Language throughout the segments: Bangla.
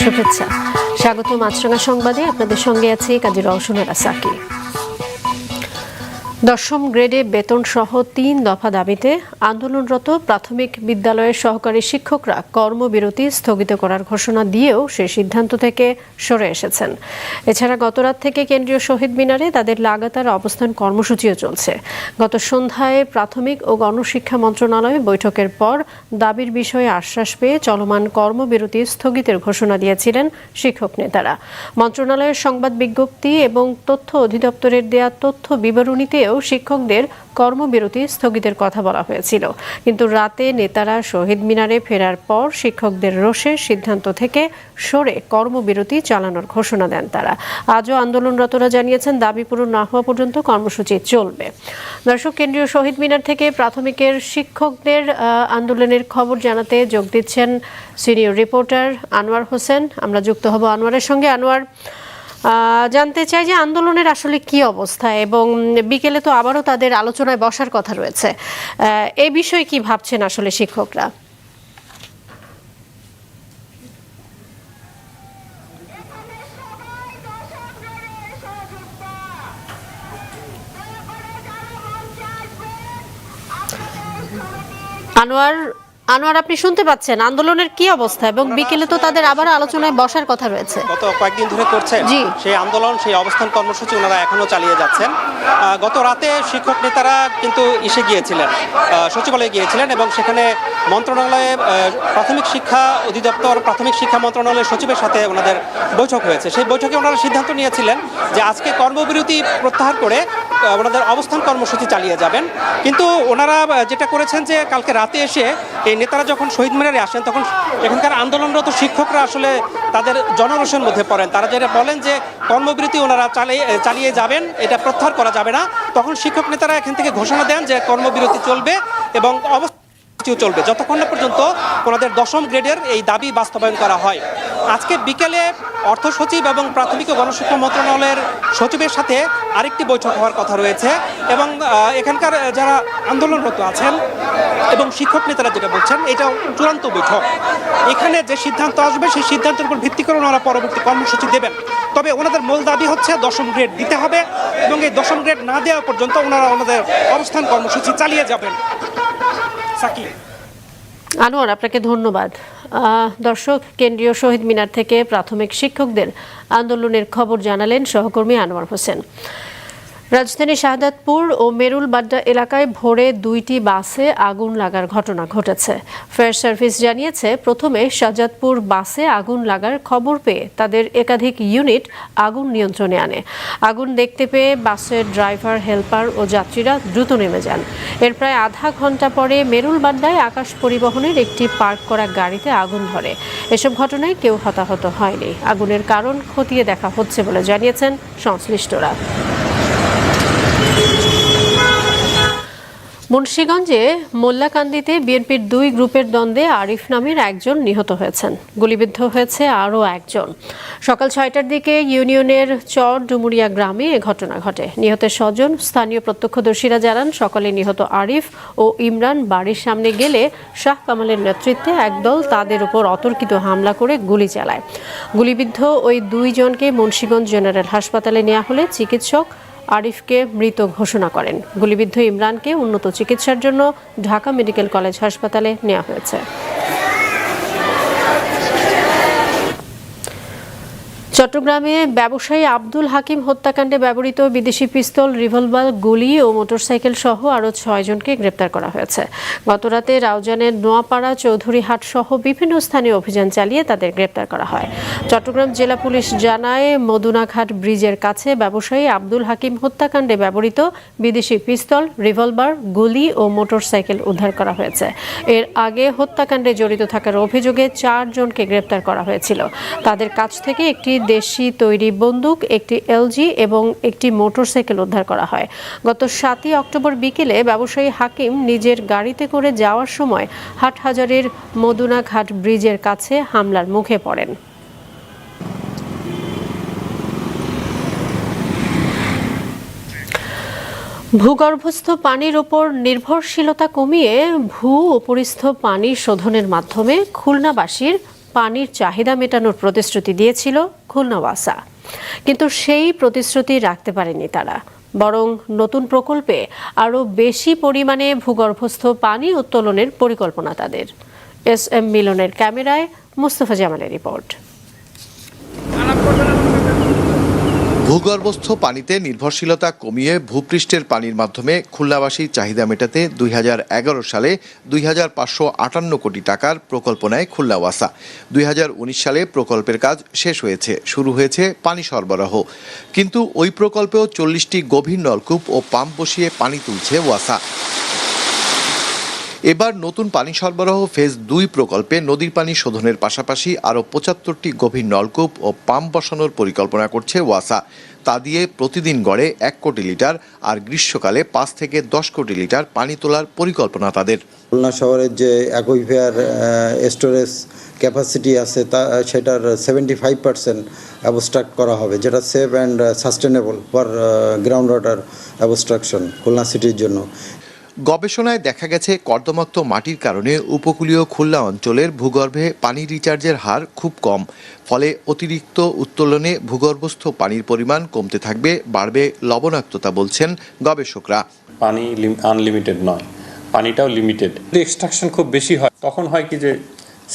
শুভেচ্ছা। স্বাগত মাছরাঙা সংবাদে। আপনাদের সঙ্গে আছে কাজী রওশনারা সাকি দশম গ্রেডে বেতন সহ তিন দফা দাবিতে আন্দোলনরত প্রাথমিক বিদ্যালয়ের সহকারী শিক্ষকরা কর্মবিরতি স্থগিত করার ঘোষণা দিয়েও সে সিদ্ধান্ত থেকে সরে এসেছেন। এছাড়া গতরাত থেকে কেন্দ্রীয় শহীদ মিনারে তাদের লাগাতার অবস্থান কর্মসূচিও চলছে। গত সন্ধ্যায় প্রাথমিক ও গণশিক্ষা মন্ত্রণালয়ে বৈঠকের পর দাবির বিষয়ে আশ্বাস পেয়ে চলমান কর্মবিরতি স্থগিতের ঘোষণা দিয়েছিলেন শিক্ষক নেতারা। মন্ত্রণালয়ের সংবাদ বিজ্ঞপ্তি এবং তথ্য অধিদপ্তরের দেয়া তথ্য বিবরণীতেও শিক্ষকদের কর্মবিরতি স্থগিতের কথা বলা হয়েছিল। কিন্তু রাতে নেতারা শহীদ মিনারে ফেরার পর শিক্ষকদের রোষের সিদ্ধান্ত থেকে সরে কর্মবিরতি চালানোর ঘোষণা দেন তারা। আজও আন্দোলনরতরা জানিয়েছেন, দাবি পূরণ না হওয়া পর্যন্ত কর্মসূচি চলবে। দর্শক, কেন্দ্রীয় শহীদ মিনার থেকে প্রাথমিকের শিক্ষকদের আন্দোলনের খবর জানাতে যোগ দিচ্ছেন সিনিয়র রিপোর্টার আনোয়ার হোসেন। আমরা যুক্ত হব আনোয়ারের সঙ্গে। আনোয়ার জানতে চাই যে আন্দোলনের আসলে কি অবস্থা এবং বিকেলে তো আবারও তাদের আলোচনায় বসার কথা রয়েছে। এই বিষয়ে কি ভাবছেন আসলে শিক্ষকরা? আনোয়ার আনোয়ার আপনি শুনতে পাচ্ছেন আন্দোলনের কি অবস্থা এবং বিকেলে তো তাদের আবার আলোচনায় বসার কথা রয়েছে। গত কয়েকদিন ধরে করছেন জি। সেই আন্দোলন সেই অবস্থান কর্মসূচি ওনারা এখনও চালিয়ে যাচ্ছেন। গত রাতে শিক্ষক নেতারা কিন্তু এসে গিয়েছিলেন সচিবালয়ে গিয়েছিলেন এবং সেখানে মন্ত্রণালয়ে প্রাথমিক শিক্ষা অধিদপ্তর প্রাথমিক শিক্ষা মন্ত্রণালয়ের সচিবের সাথে ওনাদের বৈঠক হয়েছে। সেই বৈঠকে ওনারা সিদ্ধান্ত নিয়েছিলেন যে আজকে কর্মবিরতি প্রত্যাহার করে ওনাদের অবস্থান কর্মসূচি চালিয়ে যাবেন। কিন্তু ওনারা যেটা করেছেন যে কালকে রাতে এসে এই নেতারা যখন শহীদ মিনারে আসেন, তখন এখানকার আন্দোলনরত শিক্ষকরা আসলে তাদের জনরোষের মধ্যে পড়েন। তারা যেটা বলেন যে কর্মবিরতি ওনারা চালিয়ে চালিয়ে যাবেন, এটা প্রত্যাহার করা যাবে না। তখন শিক্ষক নেতারা এখান থেকে ঘোষণা দেন যে কর্মবিরতি চলবে এবং অবস্থা কর্মসূচিও চলবে। যতক্ষণ না পর্যন্ত ওনাদের দশম গ্রেডের এই দাবি বাস্তবায়ন করা হয়। আজকে বিকেলে অর্থ সচিব এবং প্রাথমিক ও গণশিক্ষা মন্ত্রণালয়ের সচিবের সাথে আরেকটি বৈঠক হওয়ার কথা রয়েছে এবং এখানকার যারা আন্দোলনরত আছেন এবং শিক্ষক নেতারা যেটা বলছেন এটা চূড়ান্ত বৈঠক। এখানে যে সিদ্ধান্ত আসবে, সেই সিদ্ধান্তের উপর ভিত্তি করে ওনারা পরবর্তী কর্মসূচি দেবেন। তবে ওনাদের মূল দাবি হচ্ছে দশম গ্রেড দিতে হবে এবং এই দশম গ্রেড না দেওয়া পর্যন্ত ওনারা ওনাদের অবস্থান কর্মসূচি চালিয়ে যাবেন। সাকিব। আনোয়ার, আপনাকে ধন্যবাদ। দর্শক, কেন্দ্রীয় শহীদ মিনার থেকে প্রাথমিক শিক্ষকদের আন্দোলনের খবর জানালেন সহকর্মী আনোয়ার হোসেন। রাজধানী শাহাদাতপুর ও মেরুল বাড্ডা এলাকায় ভোরে দুইটি বাসে আগুন লাগার ঘটনা ঘটেছে। ফায়ার সার্ভিস জানিয়েছে, প্রথমে শাহজাদপুর বাসে আগুন লাগার খবর পেয়ে তাদের একাধিক ইউনিট আগুন নিয়ন্ত্রণে আনে। আগুন দেখতে পেয়ে বাসের ড্রাইভার, হেল্পার ও যাত্রীরা দ্রুত নেমে যান। এর প্রায় আধা ঘণ্টা পরে মেরুল বাড্ডায় আকাশ পরিবহনের একটি পার্ক করা গাড়িতে আগুন ধরে। এসব ঘটনায় কেউ হতাহত হয়নি। আগুনের কারণ খতিয়ে দেখা হচ্ছে বলে জানিয়েছেন সংশ্লিষ্টরা। মুন্সীগঞ্জে মোল্লাকান্দিতে বিএনপির দুই গ্রুপের দ্বন্দ্বে আরিফ নামের একজন নিহত হয়েছেন। গুলিবিদ্ধ হয়েছে আরও একজন। সকাল ছয়টার দিকে ইউনিয়নের চর ডুমুরিয়া গ্রামে এ ঘটনা ঘটে। নিহতের স্বজন, স্থানীয় প্রত্যক্ষদর্শীরা জানান, সকালে নিহত আরিফ ও ইমরান বাড়ির সামনে গেলে শাহ কামালের নেতৃত্বে একদল তাদের উপর অতর্কিত হামলা করে গুলি চালায়। গুলিবিদ্ধ ওই দুইজনকে মুন্সীগঞ্জ জেনারেল হাসপাতালে নেওয়া হলে চিকিৎসক আরিফকে মৃত ঘোষণা করেন। গুলিবিদ্ধ ইমরানকে উন্নত চিকিৎসার জন্য ঢাকা মেডিকেল কলেজ হাসপাতালে নেওয়া হয়েছে। চট্টগ্রামে ব্যবসায়ী আব্দুল হাকিম হত্যাকাণ্ডে ব্যবহৃত বিদেশি পিস্তল, রিভলভার, গুলি ও মোটরসাইকেল সহ আরও ছয়জনকে গ্রেপ্তার করা হয়েছে। গতরাতে রাউজানের নোয়াপাড়া চৌধুরীহাট সহ বিভিন্ন স্থানে অভিযান চালিয়ে তাদের গ্রেপ্তার করা হয়। চট্টগ্রাম জেলা পুলিশ জানায়, মদুনাঘাট ব্রিজের কাছে ব্যবসায়ী আব্দুল হাকিম হত্যাকাণ্ডে ব্যবহৃত বিদেশি পিস্তল, রিভলভার, গুলি ও মোটরসাইকেল উদ্ধার করা হয়েছে। এর আগে হত্যাকাণ্ডে জড়িত থাকার অভিযোগে চারজনকে গ্রেপ্তার করা হয়েছিল। তাদের কাছ থেকে একটি দেশি তৈরি বন্দুক, একটি এলজি এবং একটি মোটরসাইকেল উদ্ধার করা হয়। গত সাতই অক্টোবর বিকেলে ব্যবসায়ী হাকিম নিজের গাড়িতে করে যাওয়ার সময় হাটহাজারের মদুনাঘাট ব্রিজের কাছে হামলার মুখে পড়েন। ভূগর্ভস্থ পানির উপর নির্ভরশীলতা কমিয়ে ভূ উপরিস্থ পানি শোধনের মাধ্যমে খুলনাবাসীর পানির চাহিদা মেটানোর প্রতিশ্রুতি দিয়েছিল খুলনাওয়াসা। কিন্তু সেই প্রতিশ্রুতি রাখতে পারেনি তারা। বরং নতুন প্রকল্পে আরও বেশি পরিমাণে ভূগর্ভস্থ পানি উত্তোলনের পরিকল্পনা তাদের। এস এম মিলনের ক্যামেরায় মুস্তফা জামালের রিপোর্ট। ভূগর্ভস্থ পানিতে নির্ভরশীলতা কমিয়ে ভূপৃষ্ঠের পানির মাধ্যমে খুলনাবাসীর চাহিদা মেটাতে দুই হাজার এগারো সালে দুই কোটি টাকার প্রকল্প নেয় খুলনা ওয়াসা দুই হাজার উনিশ সালে প্রকল্পের কাজ শেষ হয়েছে, শুরু হয়েছে পানি সরবরাহ। কিন্তু ওই প্রকল্পেও চল্লিশটি গভীর নলকূপ ও পাম্প বসিয়ে পানি তুলছে ওয়াসা। এবার নতুন পানি সরবরাহ ফেজ দুই প্রকল্পে নদীর পানি শোধনের পাশাপাশি আরও পঁচাত্তরটি গভীর নলকূপ ও পাম্প বসানোর পরিকল্পনা করছে ওয়াসা। তা দিয়ে প্রতিদিন গড়ে এক কোটি লিটার আর গ্রীষ্মকালে পাঁচ থেকে দশ কোটি লিটার পানি তোলার পরিকল্পনা তাদের। খুলনা শহরের যে অ্যাকুইফায়ার স্টোরেজ ক্যাপাসিটি আছে তা, সেটার সেভেন্টি ফাইভ পার্সেন্ট অ্যাবস্ট্রাক্ট করা হবে, যেটা safe and sustainable for ground water abstraction Khulna সিটির জন্য। গবেষণায় দেখা গেছে কর্দমাক্ত মাটির কারণে উপকূলীয় খুলনা অঞ্চলের ভূগর্ভে পানি রিচার্জের হার খুব কম। ফলে অতিরিক্ত উত্তোলনে ভূগর্ভস্থ পানির পরিমাণ কমতে থাকবে, বাড়বে লবণাক্ততা বলছেন গবেষকরা। পানি আনলিমিটেড নয়, পানিটাও লিমিটেড এক্সট্রাকশন খুব বেশি হয়, তখন হয় কি যে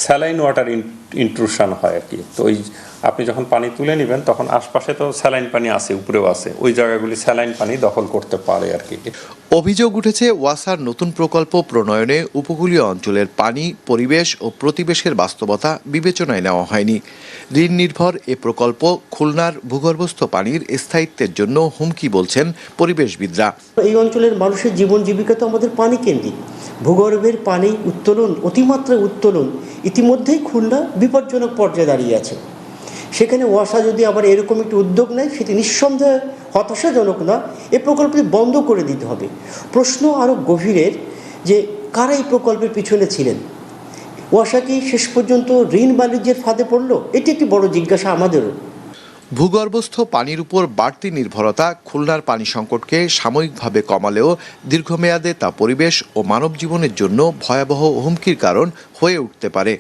স্যালাইন ওয়াটার ইন্ট্রুশন হয় আর কি। তো ওই আপনি যখন পানি তুলে নেবেন তখন আশপাশে তো স্যালাইন পানি আছে উপরেও আছে। ওই জায়গাগুলি স্যালাইন পানি দখল করতে পারে আর কি। অভিযোগ উঠেছে ওয়াসার নতুন প্রকল্প প্রণয়নে উপকূলীয় অঞ্চলের পানি পরিবেশ ও প্রতিবেশের বাস্তবতা বিবেচনায় নেওয়া হয়নি। ঋণ নির্ভর এ প্রকল্প খুলনার ভূগর্ভস্থ পানির স্থায়িত্বের জন্য হুমকি বলছেন পরিবেশবিদরা। এই অঞ্চলের মানুষের জীবন জীবিকা তো আমাদের পানি কেন্দ্রিক। ভূগর্ভের পানি উত্তোলন অতিমাত্রায় উত্তোলন ইতিমধ্যেই খুলনা বিপজ্জনক পর্যায়ে দাঁড়িয়ে আছে। সেখানে ওয়াসা যদি আবার এরকম একটি উদ্যোগ নেয়, সেটি নিঃসন্দেহে হতাশাজনক না, এ প্রকল্পটি বন্ধ করে দিতে হবে। প্রশ্ন আরও গভীরের যে কারা এই প্রকল্পের পিছনে ছিলেন? ওয়াসা কি শেষ পর্যন্ত ঋণ বাণিজ্যের ফাঁদে পড়ল? এটি একটি বড় জিজ্ঞাসা আমাদেরও ভূগর্ভস্থ পানির উপর বাড়তি নির্ভরতা খুলনার পানি সংকটকে সাময়িকভাবে কমালেও দীর্ঘমেয়াদে তা পরিবেশ ও মানব জীবনের জন্য ভয়াবহ হুমকির কারণ হয়ে উঠতে পারে।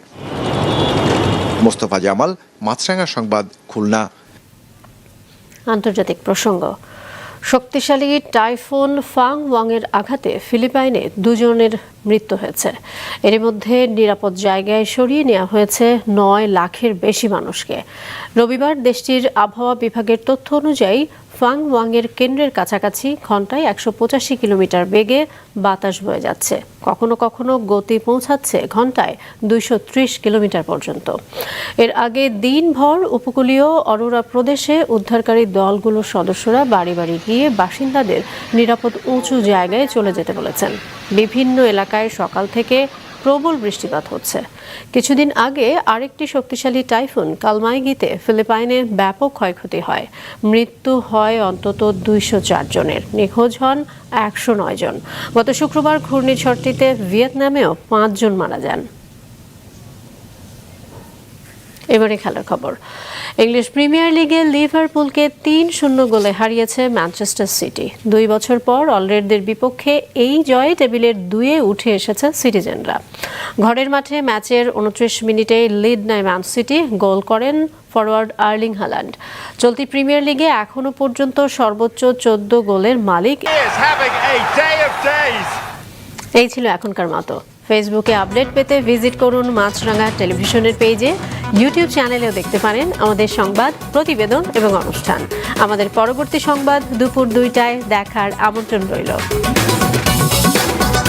মোস্তফা জামাল, মাছরাঙা সংবাদ, খুলনা। আন্তর্জাতিক প্রসঙ্গ। শক্তিশালী টাইফুন ফাং ওয়াংয়ের আঘাতে ফিলিপাইনে দুজনের মৃত্যু হয়েছে। এর মধ্যে নিরাপদ জায়গায় সরিয়ে নেওয়া হয়েছে নয় লাখের বেশি মানুষকে। রবিবার দেশটির আবহাওয়া বিভাগের তথ্য অনুযায়ী ফাং ওয়াংয়ের কেন্দ্রের কাছাকাছি ঘন্টায় একশো পঁচাশি কিলোমিটার বেগে বাতাস বয়ে যাচ্ছে। কখনো কখনো গতি পৌঁছাচ্ছে ঘন্টায় দুইশো ত্রিশ কিলোমিটার পর্যন্ত। এর আগে দিনভর উপকূলীয় অরোরা প্রদেশে উদ্ধারকারী দলগুলোর সদস্যরা বাড়ি বাড়ি গিয়ে বাসিন্দাদের নিরাপদ উঁচু জায়গায় চলে যেতে বলেছেন। বিভিন্ন এলাকায় সকাল থেকে প্রবল বৃষ্টিপাত হচ্ছে। কিছুদিন আগে আরেকটি শক্তিশালী টাইফুন কালমাইগিতে ফিলিপাইনে ব্যাপক ক্ষয়ক্ষতি হয়। মৃত্যু হয় অন্তত দুইশো চার জনের। নিখোঁজ হন একশো নয় জন। গত শুক্রবার ঘূর্ণিঝড়টিতে ভিয়েতনামেও পাঁচজন মারা যান। এবারে খেলার খবর। ইংলিশ প্রিমিয়ার লিগে লিভারপুলকে তিন শূন্য গোলে হারিয়েছে ম্যানচেস্টার সিটি। দুই বছর পর অলরেডদের বিপক্ষে এই জয়ে টেবিলের দুয়ে উঠে এসেছে সিটিজেনরা। ঘরের মাঠে ম্যাচের উনত্রিশ মিনিটে লিড নেয় ম্যান সিটি গোল করেন ফরওয়ার্ড আর্লিং হাল্যান্ড চলতি প্রিমিয়ার লিগে এখনও পর্যন্ত সর্বোচ্চ চোদ্দ গোলের মালিক. এই ছিল এখনকার মতো। ফেসবুকে আপডেট পেতে ভিজিট করুন মাছরাঙা টেলিভিশনের পেজে। ইউটিউব চ্যানেলেও দেখতে পারেন আমাদের সংবাদ, প্রতিবেদন এবং অনুষ্ঠান। আমাদের পরবর্তী সংবাদ দুপুর দুইটায় দেখার আমন্ত্রণ রইল।